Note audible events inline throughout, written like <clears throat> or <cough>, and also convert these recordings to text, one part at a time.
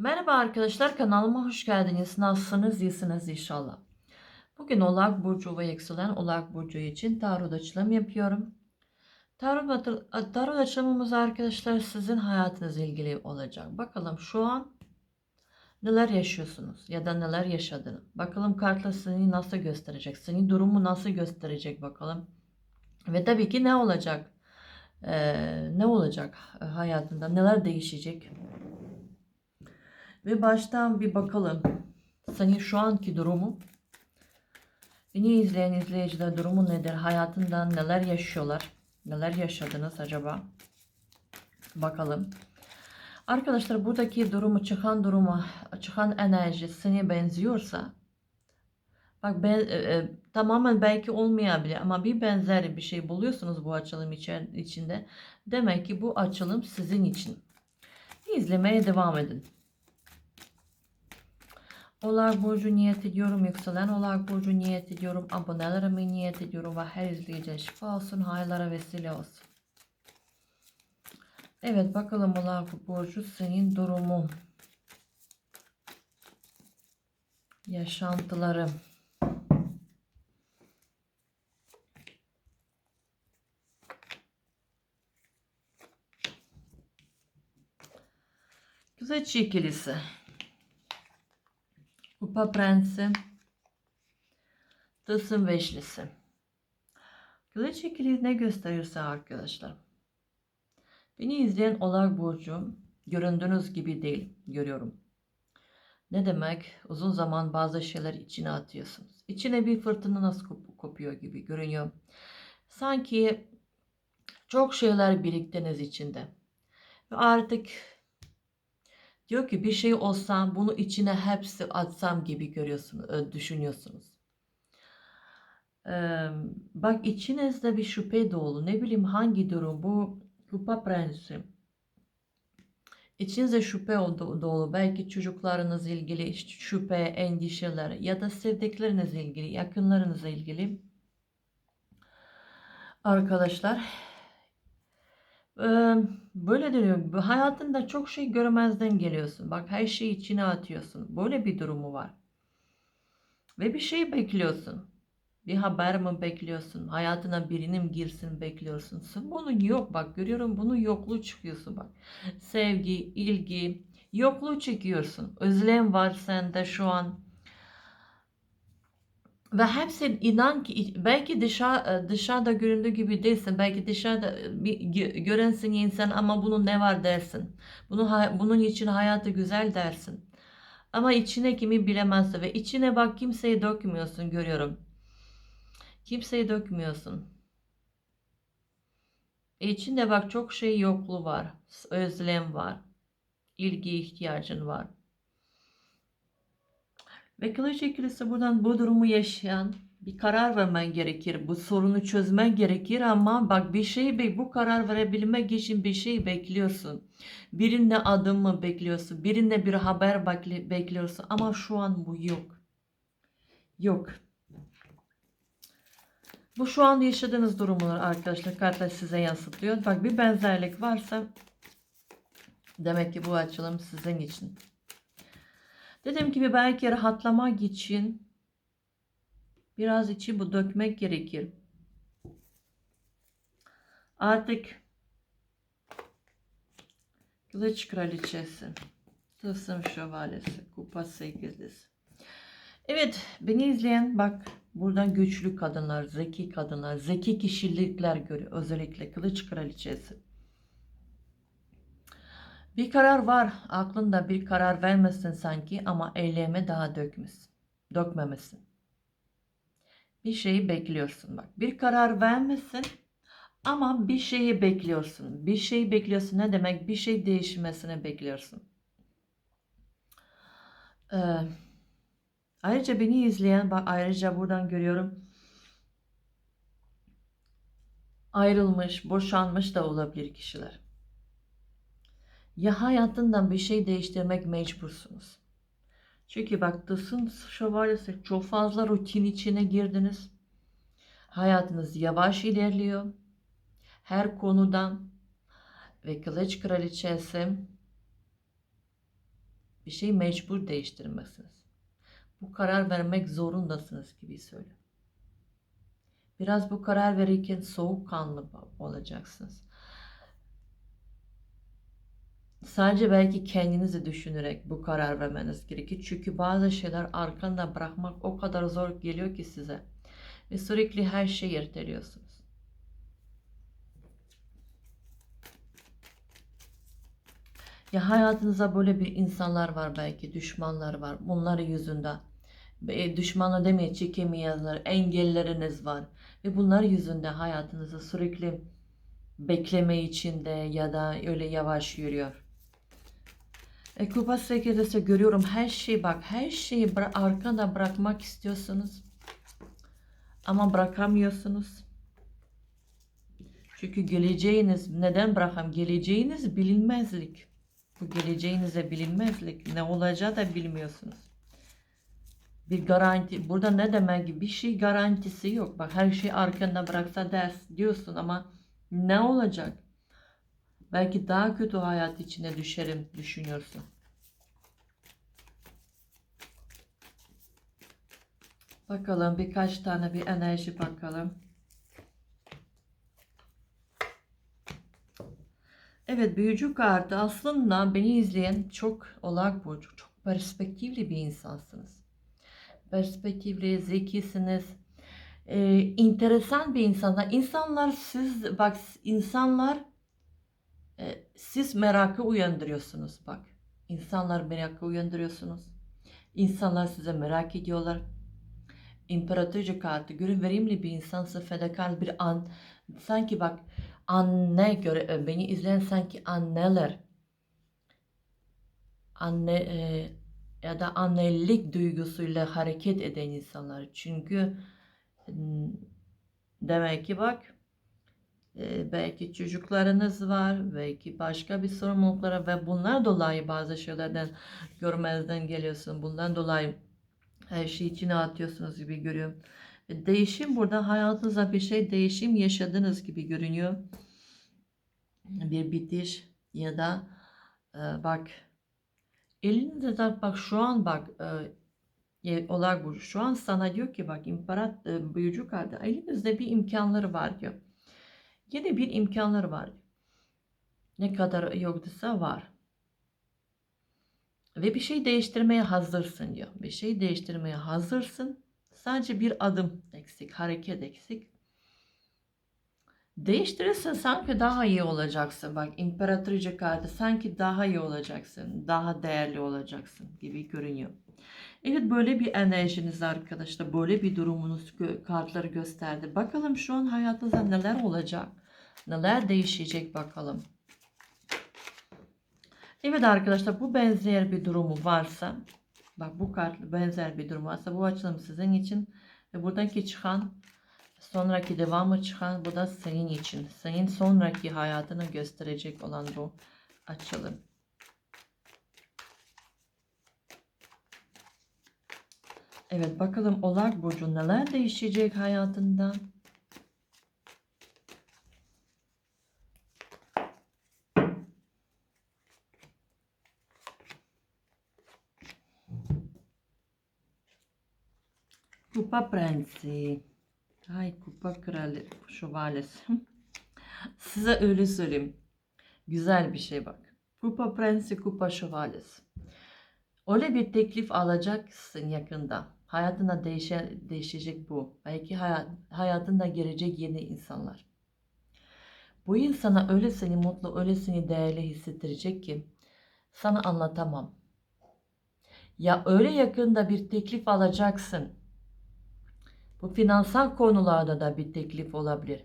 Merhaba arkadaşlar kanalıma hoş geldiniz. Nasılsınız? İyisiniz inşallah. Bugün Oğlak Burcu ve yükselen Oğlak Burcu için tarot açılım yapıyorum. Tarot, tarot açılımımız arkadaşlar sizin hayatınızla ilgili olacak. Bakalım şu an neler yaşıyorsunuz ya da neler yaşadınız. Bakalım kartlar seni nasıl gösterecek. Senin durumu nasıl gösterecek bakalım. Ve tabii ki ne olacak? Ee, ne olacak hayatında? Neler değişecek? Ve baştan bir bakalım. Senin şu anki durumu. Beni izleyen izleyiciler durumu nedir? Hayatından neler yaşıyorlar? Neler yaşadınız acaba? Bakalım. Arkadaşlar buradaki durumu çıkan durumu çıkan enerji seni benziyorsa bak ben, e, e, tamamen belki olmayabilir ama bir benzer bir şey buluyorsunuz bu açılım içer, içinde. Demek ki bu açılım sizin için. İzlemeye devam edin. Oğlak Burcu niyet ediyorum. Yükselen Oğlak Burcu niyet ediyorum. Abonelerime niyet ediyorum. Ve her izleyiciye şifa olsun. Hayırlara vesile olsun. Evet bakalım Oğlak Burcu senin durumun. Yaşantılarım. Güzel ikilisi. Kupa Prensi. Tılsım Beşlisi. Kılıç ikili ne gösterirse arkadaşlar. Beni izleyen Oğlak Burcu göründüğünüz gibi değil görüyorum. Ne demek? Uzun zaman bazı şeyler içine atıyorsunuz. İçine bir fırtına nasıl kop kopuyor gibi görünüyor. Sanki çok şeyler biriktiniz içinde. Ve artık Diyor ki bir şey olsam bunu içine hepsi atsam gibi görüyorsunuz, düşünüyorsunuz. Ee, bak içinizde bir şüphe dolu. Ne bileyim hangi durum bu kupa prensi. İçinizde şüphe dolu. Belki çocuklarınızla ilgili şüphe, endişeler ya da sevdiklerinizle ilgili, yakınlarınızla ilgili. Arkadaşlar böyle diyor. Hayatında çok şey görmezden geliyorsun. Bak her şeyi içine atıyorsun. Böyle bir durumu var. Ve bir şey bekliyorsun. Bir haber mi bekliyorsun? Hayatına birinin girsin bekliyorsun. Bunu yok bak görüyorum bunu yokluğu çıkıyorsun bak. Sevgi, ilgi, yokluğu çekiyorsun. Özlem var sende şu an. Ve hepsi inan ki belki dışarı, dışarıda göründüğü gibi değilsin. Belki dışarıda bir görensin insan ama bunun ne var dersin. Bunu, bunun için hayatı güzel dersin. Ama içine kimi bilemezsin ve içine bak kimseyi dökmüyorsun görüyorum. Kimseyi dökmüyorsun. E içinde bak çok şey yokluğu var. Özlem var. ilgi ihtiyacın var. Ve kılıç ikilisi buradan bu durumu yaşayan bir karar vermen gerekir. Bu sorunu çözmen gerekir ama bak bir şey bu karar verebilmek için bir şey bekliyorsun. Birinde adım mı bekliyorsun? Birinde bir haber bekliyorsun ama şu an bu yok. Yok. Bu şu an yaşadığınız durumlar arkadaşlar kartlar size yansıtıyor. Bak bir benzerlik varsa demek ki bu açılım sizin için. Dediğim gibi belki rahatlamak için biraz içi bu dökmek gerekir. Artık Kılıç Kraliçesi, Tılsım Şövalyesi, Kupa Sekizlisi. Evet, beni izleyen bak buradan güçlü kadınlar, zeki kadınlar, zeki kişilikler görüyor. Özellikle Kılıç Kraliçesi. Bir karar var. Aklında bir karar vermesin sanki ama eyleme daha dökmesin. Dökmemesin. Bir şeyi bekliyorsun bak. Bir karar vermesin ama bir şeyi bekliyorsun. Bir şeyi bekliyorsun ne demek? Bir şey değişmesini bekliyorsun. Ee, ayrıca beni izleyen, bak ayrıca buradan görüyorum. Ayrılmış, boşanmış da olabilir kişiler ya hayatından bir şey değiştirmek mecbursunuz. Çünkü bak dışın şövalyesi çok fazla rutin içine girdiniz. Hayatınız yavaş ilerliyor. Her konudan ve kılıç kraliçesi Bir şey mecbur değiştirmeksiniz. Bu karar vermek zorundasınız gibi söylüyor. Biraz bu karar verirken soğukkanlı olacaksınız. Sadece belki kendinizi düşünerek bu karar vermeniz gerekir. Çünkü bazı şeyler arkanda bırakmak o kadar zor geliyor ki size. Ve sürekli her şeyi erteliyorsunuz. Ya hayatınızda böyle bir insanlar var belki, düşmanlar var. Bunların yüzünden. E, düşmanla demeye çekemeyenler, engelleriniz var. Ve bunlar yüzünden hayatınızda sürekli bekleme içinde ya da öyle yavaş yürüyor. E, kupa sekizde görüyorum her şeyi bak her şeyi bıra- arkada bırakmak istiyorsunuz. Ama bırakamıyorsunuz. Çünkü geleceğiniz neden bırakam? Geleceğiniz bilinmezlik. Bu geleceğinize bilinmezlik. Ne olacağı da bilmiyorsunuz. Bir garanti. Burada ne demek? Bir şey garantisi yok. Bak her şey arkanda bıraksa ders diyorsun ama ne olacak? Belki daha kötü hayat içine düşerim düşünüyorsun. Bakalım birkaç tane bir enerji bakalım. Evet büyücü kartı aslında beni izleyen çok olak burcu, çok perspektifli bir insansınız. Perspektifli, zekisiniz. Ee, enteresan bir insanlar. İnsanlar siz bak insanlar siz merakı uyandırıyorsunuz bak. İnsanlar merakı uyandırıyorsunuz. İnsanlar size merak ediyorlar. İmparatorca kartı görün verimli bir insansa fedakar bir an sanki bak anne göre beni izleyen sanki anneler anne e, ya da annelik duygusuyla hareket eden insanlar çünkü m, demek ki bak e, belki çocuklarınız var belki başka bir sorumluluklara ve bunlar dolayı bazı şeylerden görmezden geliyorsun bundan dolayı her şey içine atıyorsunuz gibi görüyorum. Değişim burada hayatınızda bir şey değişim yaşadınız gibi görünüyor. Bir bitiş ya da e, bak elinizde de bak şu an bak e, olarak bu şu an sana diyor ki bak imparat e, büyücü kartı elinizde bir imkanları var diyor. Yine bir imkanları var. Ne kadar yoktuysa var. Ve bir şey değiştirmeye hazırsın diyor. Bir şey değiştirmeye hazırsın. Sadece bir adım eksik, hareket eksik. Değiştirirsen sanki daha iyi olacaksın. Bak imparatorice kartı sanki daha iyi olacaksın. Daha değerli olacaksın gibi görünüyor. Evet böyle bir enerjiniz arkadaşlar. Böyle bir durumunuz kartları gösterdi. Bakalım şu an hayatınızda neler olacak? Neler değişecek bakalım. Evet arkadaşlar bu benzer bir durumu varsa bak bu kart benzer bir durum varsa bu açılım sizin için ve buradaki çıkan sonraki devamı çıkan bu da senin için. Senin sonraki hayatını gösterecek olan bu açılım. Evet bakalım Oğlak Burcu neler değişecek hayatından. Kupa prensi. Ay kupa kralı şövalyesi. Size öyle söyleyeyim. Güzel bir şey bak. Kupa prensi, kupa şövalyesi. Öyle bir teklif alacaksın yakında. Hayatında değişe, değişecek bu. Belki hayat, hayatında gelecek yeni insanlar. Bu insana öyle seni mutlu, öyle seni değerli hissettirecek ki sana anlatamam. Ya öyle yakında bir teklif alacaksın bu finansal konularda da bir teklif olabilir.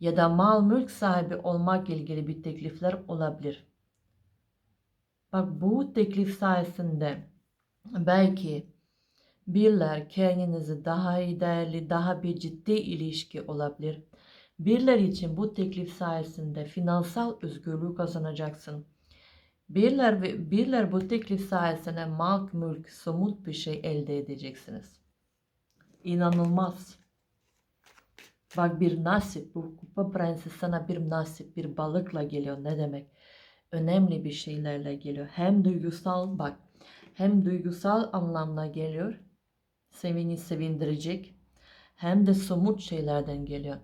Ya da mal mülk sahibi olmak ilgili bir teklifler olabilir. Bak bu teklif sayesinde belki birler kendinizi daha iyi değerli, daha bir ciddi ilişki olabilir. Birler için bu teklif sayesinde finansal özgürlük kazanacaksın. Birler ve birler bu teklif sayesinde mal mülk somut bir şey elde edeceksiniz. İnanılmaz. Bak bir nasip. Bu kupa prensi sana bir nasip, bir balıkla geliyor. Ne demek? önemli bir şeylerle geliyor. Hem duygusal bak hem duygusal anlamda geliyor. Sevini sevindirecek. Hem de somut şeylerden geliyor.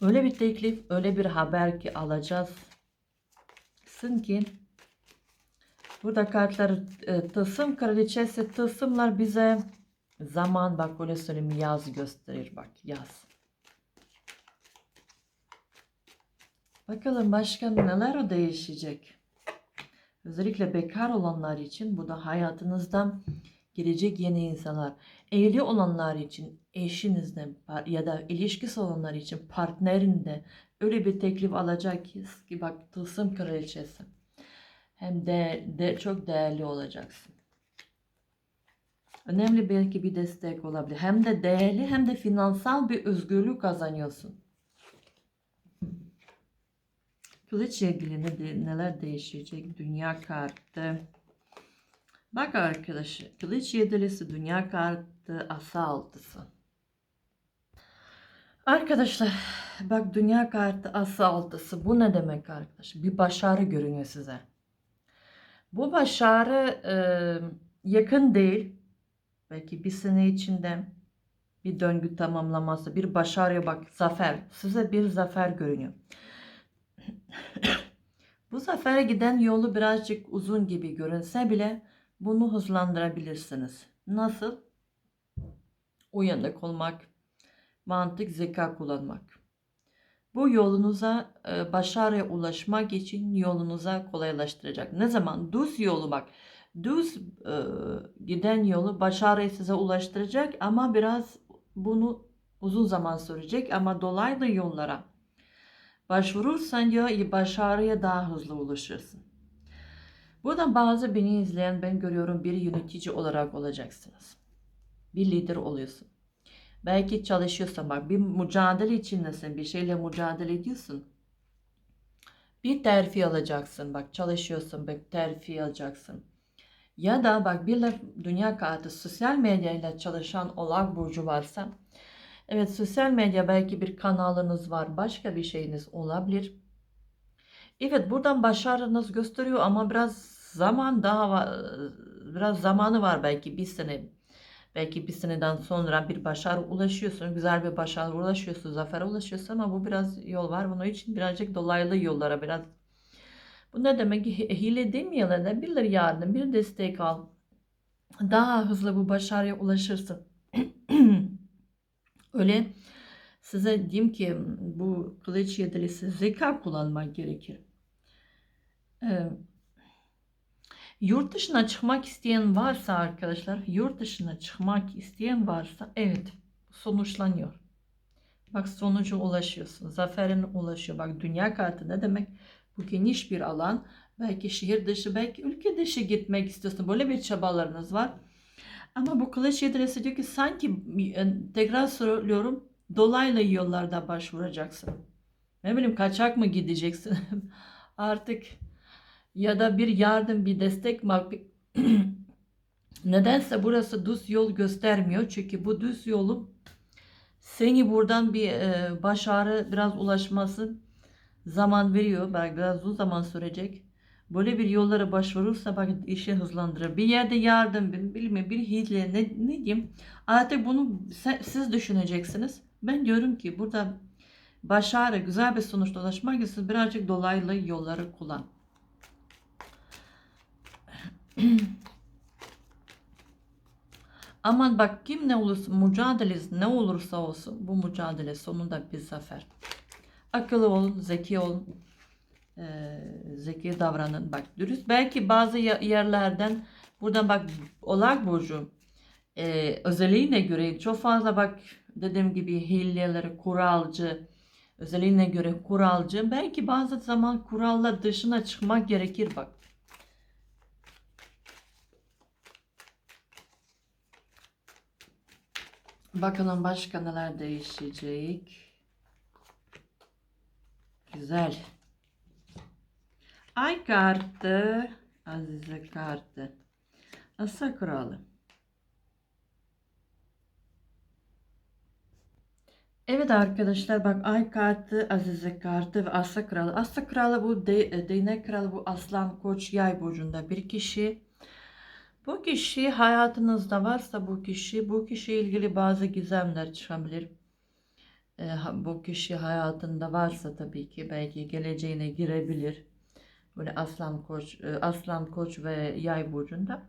Öyle bir teklif, öyle bir haber ki alacağız. Sın ki burada kartlar e, tılsım kraliçesi tılsımlar bize zaman bak öyle söyleyeyim yaz gösterir bak yaz. Bakalım başka neler değişecek. Özellikle bekar olanlar için bu da hayatınızdan gelecek yeni insanlar. Evli olanlar için eşinizde ya da ilişkisi olanlar için partnerinde öyle bir teklif alacak ki bak tılsım kraliçesi. Hem de, de çok değerli olacaksın. Önemli belki bir destek olabilir. Hem de değerli hem de finansal bir özgürlük kazanıyorsun. Kılıç ilgili ne, neler değişecek? Dünya kartı. Bak arkadaşlar. Kılıç yedilisi dünya kartı asa altısı. Arkadaşlar bak dünya kartı asa altısı. Bu ne demek arkadaşlar? Bir başarı görünüyor size. Bu başarı e, yakın değil. Belki bir sene içinde bir döngü tamamlaması, bir başarıya bak, zafer. Size bir zafer görünüyor. Bu zafere giden yolu birazcık uzun gibi görünse bile bunu hızlandırabilirsiniz. Nasıl? Uyanık olmak, mantık, zeka kullanmak. Bu yolunuza e, başarıya ulaşmak için yolunuza kolaylaştıracak. Ne zaman? Düz yolu bak. Düz e, giden yolu başarıya size ulaştıracak ama biraz bunu uzun zaman sürecek ama dolaylı yollara başvurursan ya başarıya daha hızlı ulaşırsın. Burada bazı beni izleyen ben görüyorum bir yönetici olarak olacaksınız. Bir lider oluyorsun. Belki çalışıyorsan bak bir mücadele içindesin bir şeyle mücadele ediyorsun. Bir terfi alacaksın bak çalışıyorsun bak terfi alacaksın. Ya da bak bir dünya kartı sosyal medyayla çalışan oğlak burcu varsa evet sosyal medya belki bir kanalınız var başka bir şeyiniz olabilir. Evet buradan başarınız gösteriyor ama biraz zaman daha var, biraz zamanı var belki bir sene belki bir seneden sonra bir başarı ulaşıyorsun güzel bir başarı ulaşıyorsun zafere ulaşıyorsun ama bu biraz yol var. Bunun için birazcık dolaylı yollara biraz. Bu ne demek? Hile demeyelim de bir yardım bir destek al. Daha hızlı bu başarıya ulaşırsın. <clears throat> Öyle size diyeyim ki bu kılıç yedilisi zeka kullanmak gerekir. Ee, yurt dışına çıkmak isteyen varsa arkadaşlar, yurt dışına çıkmak isteyen varsa evet sonuçlanıyor. Bak sonucu ulaşıyorsun. Zaferine ulaşıyor. Bak dünya kartı ne demek? Bu geniş bir alan. Belki şehir dışı, belki ülke dışı gitmek istiyorsun. Böyle bir çabalarınız var. Ama bu kılıç yediresi diyor ki sanki tekrar söylüyorum dolaylı yollarda başvuracaksın. Ne bileyim kaçak mı gideceksin? <laughs> Artık ya da bir yardım, bir destek <clears throat> nedense burası düz yol göstermiyor. Çünkü bu düz yolu seni buradan bir e, başarı biraz ulaşması zaman veriyor. Belki biraz uzun zaman sürecek. Böyle bir yollara başvurursa bak işi hızlandırır. Bir yerde yardım, bilmiyorum bir hile ne, ne diyeyim. Artık bunu siz düşüneceksiniz. Ben diyorum ki burada başarı, güzel bir sonuçta ulaşmak için birazcık dolaylı yolları kullan. <clears throat> Aman bak kim ne olursa mücadeleniz ne olursa olsun bu mücadele sonunda bir zafer. Akıllı olun, zeki olun. Ee, zeki davranın. Bak dürüst. Belki bazı yerlerden buradan bak Oğlak Burcu e, özelliğine göre çok fazla bak dediğim gibi hileleri kuralcı özelliğine göre kuralcı belki bazı zaman kurallar dışına çıkmak gerekir bak. Bakalım başka neler değişecek. Güzel. Ay kartı. Azize kartı. Asa kralı. Evet arkadaşlar bak ay kartı, azize kartı ve asla kralı. Asla kralı bu de, e, değnek kralı bu aslan koç yay burcunda bir kişi. Bu kişi hayatınızda varsa bu kişi bu kişiyle ilgili bazı gizemler çıkabilir. E, bu kişi hayatında varsa tabii ki belki geleceğine girebilir. Böyle aslan koç, e, aslan koç ve yay burcunda.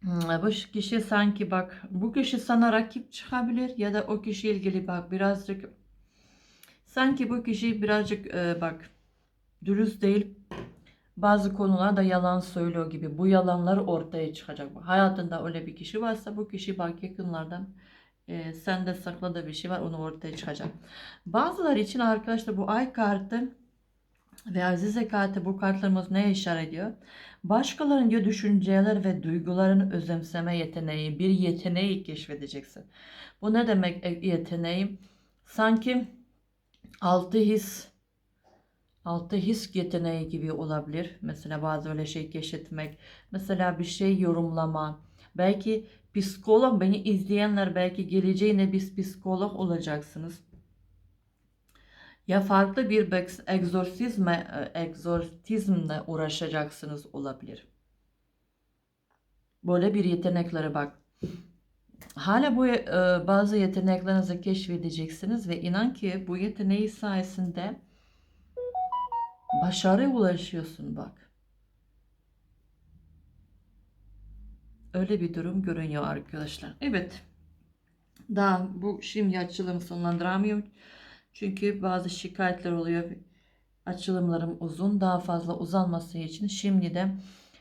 Hmm, Bu kişi sanki bak bu kişi sana rakip çıkabilir ya da o kişiyle ilgili bak birazcık sanki bu kişi birazcık e, bak dürüst değil bazı konularda yalan söylüyor gibi bu yalanlar ortaya çıkacak. Hayatında öyle bir kişi varsa bu kişi bak yakınlardan e, sende sakladığı bir şey var onu ortaya çıkacak. Bazıları için arkadaşlar bu ay kartı ve azize kartı bu kartlarımız ne işaret ediyor? Başkalarının diyor düşünceler ve duygularını özümseme yeteneği, bir yeteneği keşfedeceksin. Bu ne demek e, yeteneği? Sanki altı his, altı his yeteneği gibi olabilir. Mesela bazı öyle şey keşfetmek, mesela bir şey yorumlama. Belki psikolog, beni izleyenler belki geleceğine biz psikolog olacaksınız. Ya farklı bir egzorsizme, e, egzorsizmle uğraşacaksınız olabilir. Böyle bir yeteneklere bak. Hala bu e, bazı yeteneklerinizi keşfedeceksiniz ve inan ki bu yeteneği sayesinde başarıya ulaşıyorsun bak. Öyle bir durum görünüyor arkadaşlar. Evet. Daha bu şimdi açılımı sonlandıramıyorum. Çünkü bazı şikayetler oluyor. Açılımlarım uzun. Daha fazla uzanması için şimdi de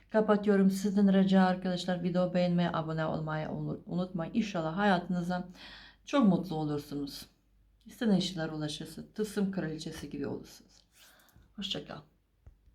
kapatıyorum. Sizden rica arkadaşlar video beğenmeyi, abone olmayı unu- unutmayın. İnşallah hayatınızda çok mutlu olursunuz. İstenen işler ulaşırsınız. Tılsım kraliçesi gibi olursunuz. Hoşçakal.